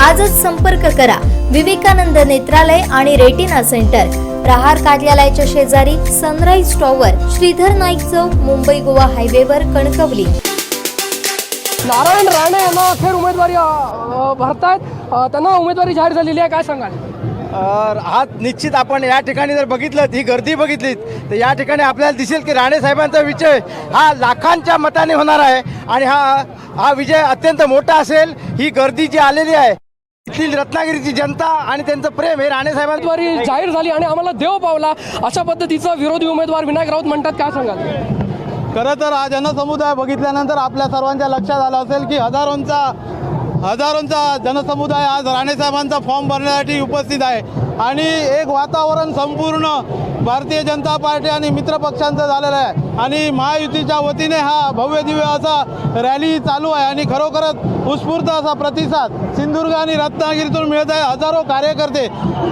आजच संपर्क करा. विवेकानंद नेत्रालय आणि रेटिना सेंटर. प्रहार कार्यालयाच्या शेजारी सनराईज टॉवर श्रीधर नाईक चौक मुंबई गोवा हायवेवर कणकवली. नारायण राणे यांना अखेर उमेदवारी अ, भरतायत. अ, त्यांना उमेदवारी जाहीर झालेली आहे काय सांगाल? अ, हा निश्चित आपण या ठिकाणी जर बघितलं ही गर्दी बघितलीत तर या ठिकाणी आपल्याला दिसेल की राणे साहेबांचा विजय हा लाखांच्या मताने होणार आहे. आणि हा हा विजय अत्यंत मोठा असेल ही गर्दी जी आलेली आहे येथील रत्नागिरीची जनता आणि त्यांचं प्रेम हे राणे साहेबांचं जाहीर झाली आणि आम्हाला देव पावला. अशा पद्धतीचा विरोधी उमेदवार विनायक राऊत म्हणतात. काय सांगाल? खरं तर हा जनसमुदाय बघितल्यानंतर आपल्या सर्वांच्या लक्षात आलं असेल की हजारोंचा हजारोंचा जनसमुदाय आज राणेसाहेबांचा फॉर्म भरण्यासाठी उपस्थित आहे. आणि एक वातावरण संपूर्ण भारतीय जनता पार्टी आणि मित्रपक्षांचं झालेलं आहे. आणि महायुतीच्या वतीने हा भव्य दिव्य असा रॅली चालू आहे आणि खरोखरच उत्स्फूर्त असा प्रतिसाद सिंधुदुर्ग आणि रत्नागिरीतून मिळत आहे. हजारो कार्यकर्ते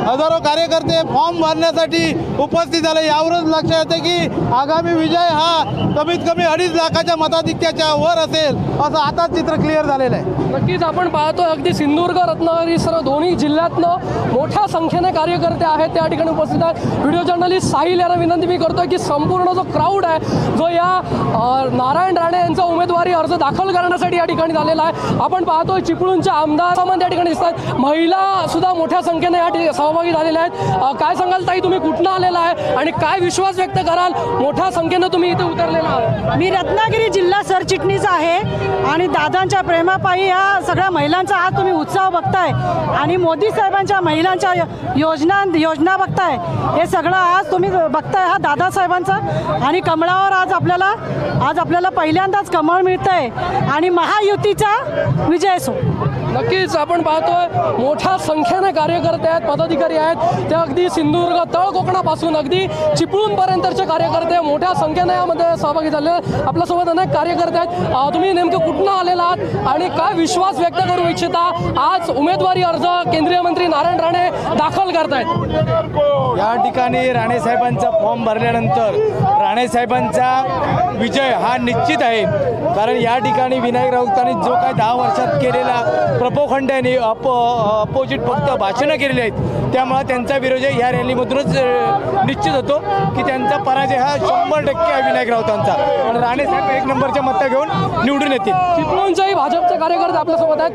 हजारो कार्यकर्ते फॉर्म भरण्यासाठी उपस्थित झाले. यावरच लक्ष येते की आगामी विजय हा कमीत कमी अडीच लाखाच्या मताधिक्याच्या वर असेल असं आता चित्र क्लिअर झालेलं आहे. नक्कीच आपण पाहतो अगदी सिंधुदुर्ग रत्नागिरी सर्व दोन्ही जिल्ह्यातनं मोठ्या संख्येने कार्यकर्ते आहेत त्या ठिकाणी उपस्थित आहेत. व्हिडिओ जर्नलिस्ट साहिल यांना विनंती मी करतोय की संपूर्ण जो क्राऊड आहे जो या नारायण राणे यांचा उमेदवारी अर्ज दाखल करण्यासाठी या ठिकाणी झालेला आहे. आपण पाहतोय चिपळूणच्या आमदारामध्ये या ठिकाणी दिसतात महिला सुद्धा मोठ्या संख्येने या ठिकाणी सहभागी झालेल्या आहेत. काय सांगाल ताई तुम्ही कुठनं आलेला आहे आणि काय विश्वास व्यक्त कराल? मोठ्या संख्येनं तुम्ही इथे उतरलेला आहात. मी रत्नागिरी जिल्हा सरचिटणीस आहे आणि दादांच्या प्रेमापायी या सगळ्या महिलांचा आज तुम्ही उत्साह बघताय आणि मोदी साहेबांच्या महिलांच्या योजना योजना बघताय. हे सगळं आज तुम्ही बघताय हा दादासाहेबांचा आणि कमळा कमळावर आज आपल्याला आज आपल्याला पहिल्यांदाच कमळ मिळतंय. आणि महायुतीचा विजय असो. नक्कीच आपण पाहतोय मोठ्या संख्येने कार्यकर्ते आहेत पदाधिकारी आहेत. ते अगदी सिंधुदुर्ग तळ कोकणापासून अगदी चिपळूणपर्यंतचे कार्यकर्ते मोठ्या संख्येने यामध्ये सहभागी झाले. आपल्यासोबत अनेक कार्यकर्ते आहेत. तुम्ही नेमकं कुठनं आलेला आहात आणि काय विश्वास व्यक्त करू इच्छिता? आज उमेदवारी अर्ज केंद्रीय मंत्री नारायण राणे दाखल करतायत. या ठिकाणी राणेसाहेबांचा फॉर्म भरल्यानंतर राणेसाहेबांचा विजय हा निश्चित आहे. कारण या ठिकाणी विनायक राऊतांनी जो काय दहा वर्षात केलेला प्रपोखंड आहे अप अपोजिट फक्त भाषणं केलेली आहेत. त्यामुळे त्यांचा विरोजय ह्या रॅलीमधूनच निश्चित होतो की त्यांचा पराजय हा शंभर टक्के आहे विनायक राऊतांचा आणि राणेसाहेब एक नंबरच्या मतं घेऊन निवडून येतील. चिपळूणच्याही भाजपचे कार्यकर्ते आपल्यासोबत आहेत.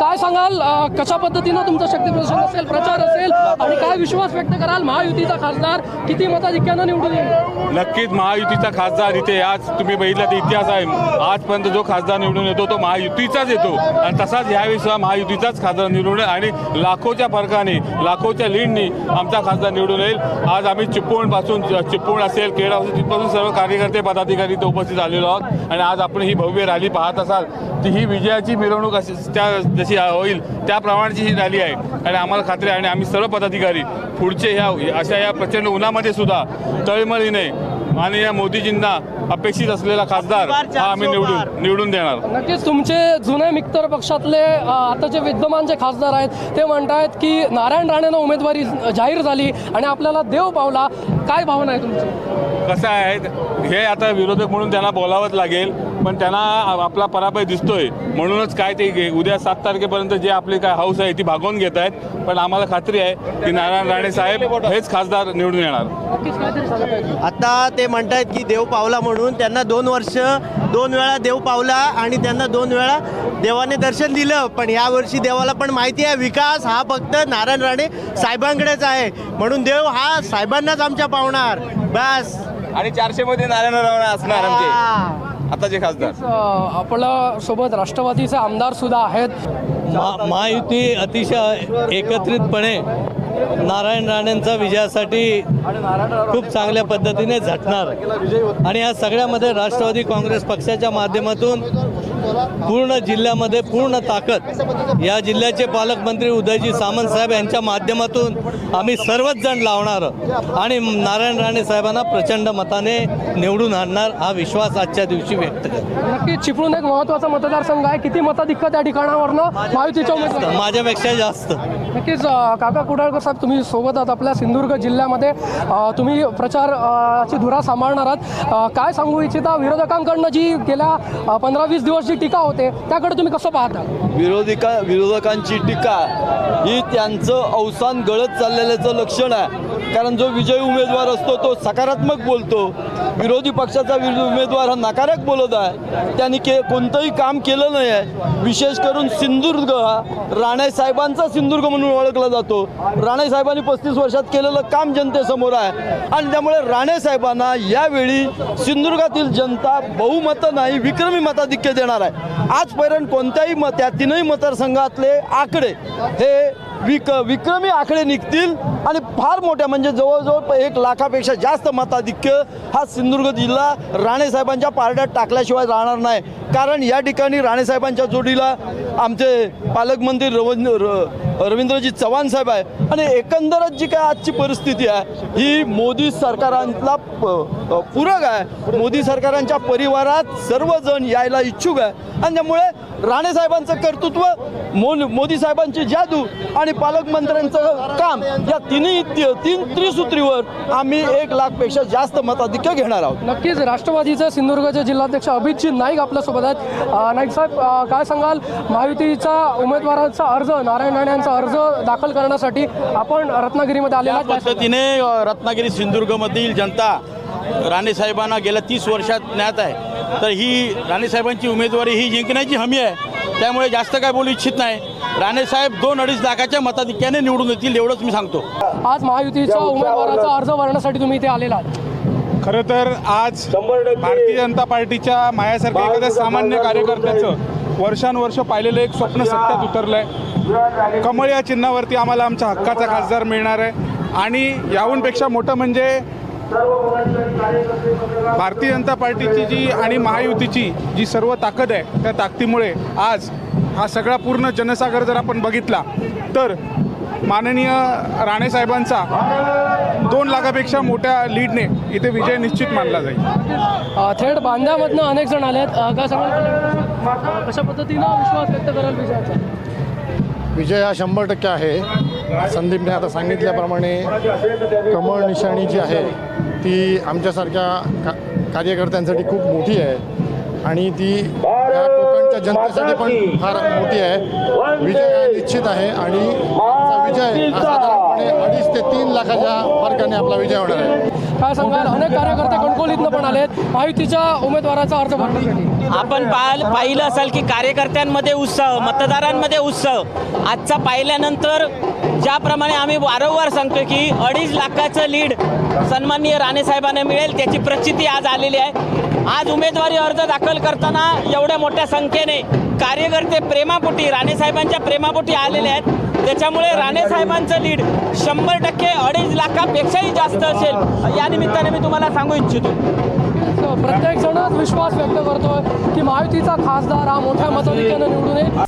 काय सांगाल? कशा पद्धतीनं तुमचं शक्ती प्रदर्शन असेल प्रचार असेल? आणि काय विश्वास व्यक्त कराल महायुतीचा खासदार? किती मताधिक्यानं निवडून येईल? नक्कीच महायुतीचा खासदार इथे आज तुम्ही बघितला तर इतिहास आहे. आजपर्यंत जो खासदार निवडून येतो तो महायुतीचाच येतो. आणि तसाच यावेळी सुद्धा महायुतीचाच खासदार निवडून येईल आणि लाखोच्या फरकाने लाखोच्या लीडनी आमचा खासदार निवडून येईल. आज आम्ही चिपळूणपासून चिपळूण असेल केरळ असेल तिथपासून सर्व कार्यकर्ते पदाधिकारी इथे उपस्थित आलेलो आहोत. आणि आज आपण ही भव्य रॅली पाहत असाल ती ही विजयाची मिरवणूक अशी त्या जशी होईल त्याप्रमाणेची ही रॅली आहे. आणि आम्हाला खात्री आहे आणि आम्ही सर्व पदाधिकारी पुढचे ह्या अशा या प्रचंड उन्हामध्ये सुद्धा तळमळीने माननीय मोदीजींना अपेक्षित असलेला खासदार हा आम्ही निवडून निवडून देणार. नक्कीच तुमचे जुने मित्र पक्षातले आताचे विद्यमान जे खासदार आहेत ते म्हणतायत की नारायण राणेंना उमेदवारी जाहीर झाली आणि आपल्याला देव पावला. काय भावना आहे तुमची? कसं आहे हे आता विरोधक म्हणून त्यांना बोलावंच लागेल पण त्यांना आपला पराभय दिसतोय. म्हणूनच काय ते उद्या सात तारखेपर्यंत जे आपली काय हाऊस आहे ती भागवून घेत आहेत पण आम्हाला खात्री आहे की नारायण राणे साहेब हेच खासदार निवडून येणार. आता ते म्हणतायत की देव पावला म्हणून त्यांना दोन वर्ष दोन वेळा देव पावला आणि त्यांना दोन वेळा देवाने दर्शन दिलं. पण यावर्षी देवाला पण माहिती आहे विकास हा फक्त नारायण राणे साहेबांकडेच आहे. म्हणून देव हा साहेबांनाच आमच्या पावणार. बस. आणि चारशे मध्ये नारायण राणे असणार हा. आताचे खासदार. आपल्यासोबत राष्ट्रवादीचे आमदार सुद्धा आहेत. मा महायुती अतिशय एकत्रितपणे नारायण राणेंचा विजयासाठी खूप चांगल्या पद्धतीने झटणार. आणि या सगळ्यामध्ये राष्ट्रवादी काँग्रेस पक्षाच्या माध्यमातून पूर्ण जिल्ह्यामध्ये पूर्ण ताकद या जिल्ह्याचे पालकमंत्री उदयजी सामंत साहेब यांच्या माध्यमातून आम्ही सर्वच जण लावणार आणि नारायण राणे साहेबांना प्रचंड मताने निवडून आणणार हा विश्वास आजच्या दिवशी व्यक्त करतो. नक्कीच चिपळूण एक महत्त्वाचा मतदारसंघ आहे. किती मताधिक्य त्या ठिकाणावरनं? महायुतीच्या माझ्यापेक्षा जास्त. नक्कीच काका कुडाळकर साहेब तुम्ही सोबत आहात आपल्या सिंधुदुर्ग जिल्ह्यामध्ये. तुम्ही प्रचार अ, ची धुरा सांभाळणार आहात. काय सांगू इच्छिता? विरोधकांकडनं जी गेल्या पंधरा वीस दिवस जी टीका होते त्याकडे तुम्ही कसं पाहता? विरोधिका विरोधकांची टीका ही त्यांचं अवसान गळत चाललेल्याचं लक्षण आहे. कारण जो विजयी उमेदवार असतो तो सकारात्मक बोलतो. विरोधी पक्षाचा उमेदवार हा नकारात्मक बोलत आहे. त्यांनी के कोणतंही काम केलं नाही आहे. विशेष करून सिंधुदुर्ग हा राणेसाहेबांचा सिंधुदुर्ग म्हणून ओळखला जातो. राणेसाहेबांनी पस्तीस वर्षात केलेलं काम जनतेसमोर आहे. आणि त्यामुळे राणेसाहेबांना यावेळी सिंधुदुर्गातील जनता बहुमतं नाही विक्रमी मताधिक्य देणार आहे. आजपर्यंत कोणत्याही मत त्या तीनही मतदारसंघातले आकडे हे विक विक्रमी आकडे निघतील आणि फार मोठ्या म्हणजे जवळजवळ एक लाखापेक्षा जास्त मताधिक्य हा सिंधुदुर्ग जिल्हा राणेसाहेबांच्या पारड्यात टाकल्याशिवाय राहणार नाही. कारण या ठिकाणी राणेसाहेबांच्या जोडीला आमचे पालकमंत्री रवींद्र र- रवींद्रजी चव्हाण साहेब आहे. आणि एकंदरच जी काय आजची परिस्थिती आहे ही मोदी सरकारांना प- पूरक आहे. मोदी सरकारांच्या परिवारात सर्वजण यायला इच्छुक आहे. आणि त्यामुळे राणेसाहेबांचं कर्तृत्व मो मोदी साहेबांची जादू आणि पालकमंत्र्यांचं काम या तिन्ही तीन त्रिसूत्रीवर आम्ही एक लाखपेक्षा जास्त मताधिक्य घेणार आहोत. नक्कीच राष्ट्रवादीचे सिंधुदुर्गचे जिल्हाध्यक्ष अभिजित नाईक आपल्यासोबत आहेत. नाईक साहेब काय सांगाल? महायुतीचा उमेदवारांचा अर्ज नारायण राणे यांचा अर्ज दाखल करण्यासाठी आपण रत्नागिरीमध्ये आलेला पद्धतीने रत्नागिरी सिंधुदुर्गमधील जनता राणेसाहेबांना गेल्या तीस वर्षात ज्ञात आहे. तर ही राणेसाहेबांची उमेदवारी ही जिंकण्याची हमी आहे. त्यामुळे जास्त काय बोलू इच्छित नाही. राणेसाहेब दोन अडीच लाखाच्या मताधिक्याने निवडून येतील एवढंच मी सांगतो. आज महायुतीच्या उमेदवाराचा अर्ज भरण्यासाठी तुम्ही इथे आलेला आहात. खरं तर आज भारतीय जनता पार्टीच्या मायासारख्या एखाद्या सामान्य कार्यकर्त्याचं वर्षानुवर्ष पाहिलेलं एक स्वप्न सत्यात उतरलंय. कमळ या चिन्हावरती आम्हाला आमच्या हक्काचा खासदार मिळणार आहे. आणि याहूनपेक्षा मोठं म्हणजे भारतीय जनता पार्टीची जी आणि महायुतीची जी सर्व ताकद आहे त्या ताकदीमुळे आज हा सगळा पूर्ण जनसागर जर आपण बघितला तर माननीय राणेसाहेबांचा दोन लाखापेक्षा मोठ्या लीडने इथे विजय निश्चित मानला जाईल. थेट बांद्यामधनं अनेक जण आले आहेत काय सांगाल? कशा पद्धतीनं विश्वास व्यक्त कराल विजयाचा? विजय हा शंभर टक्के आहे. संदीपने आता सांगितल्याप्रमाणे कमळ निशाणी जी आहे ती आमच्यासारख्या का कार्यकर्त्यांसाठी खूप मोठी आहे. आणि ती या कोकणच्या जनतेसाठी पण फार मोठी आहे. विजय निश्चित आहे आणि विजय हा साधारणपणे अडीच ते तीन लाखाच्या फरकाने आपला विजय होणार आहे. काय सांगाल अनेक कार्यकर्ते कणकोलीतनं पण आले आहेत महायुतीच्या उमेदवाराचा अर्ज भरण्यासाठी. आपण पाहिल पाहिलं असाल की कार्यकर्त्यांमध्ये उत्साह मतदारांमध्ये उत्साह. आजचा पाहिल्यानंतर ज्याप्रमाणे आम्ही वारंवार सांगतो की अडीच लाखाचं लीड सन्माननीय राणेसाहेबांना मिळेल त्याची प्रचिती आज आलेली आहे. आज उमेदवारी अर्ज दाखल करताना एवढ्या मोठ्या संख्येने कार्यकर्ते प्रेमापोटी राणेसाहेबांच्या प्रेमापोटी आलेले आहेत. त्याच्यामुळे राणेसाहेबांचं लीड शंभर टक्के अडीच लाखापेक्षाही जास्त असेल या निमित्ताने मी तुम्हाला सांगू इच्छितो. प्रत्येक जणच विश्वास व्यक्त करतोय की महायुतीचा खासदार हा मोठ्या मताधिक्यानं निवडून येईल.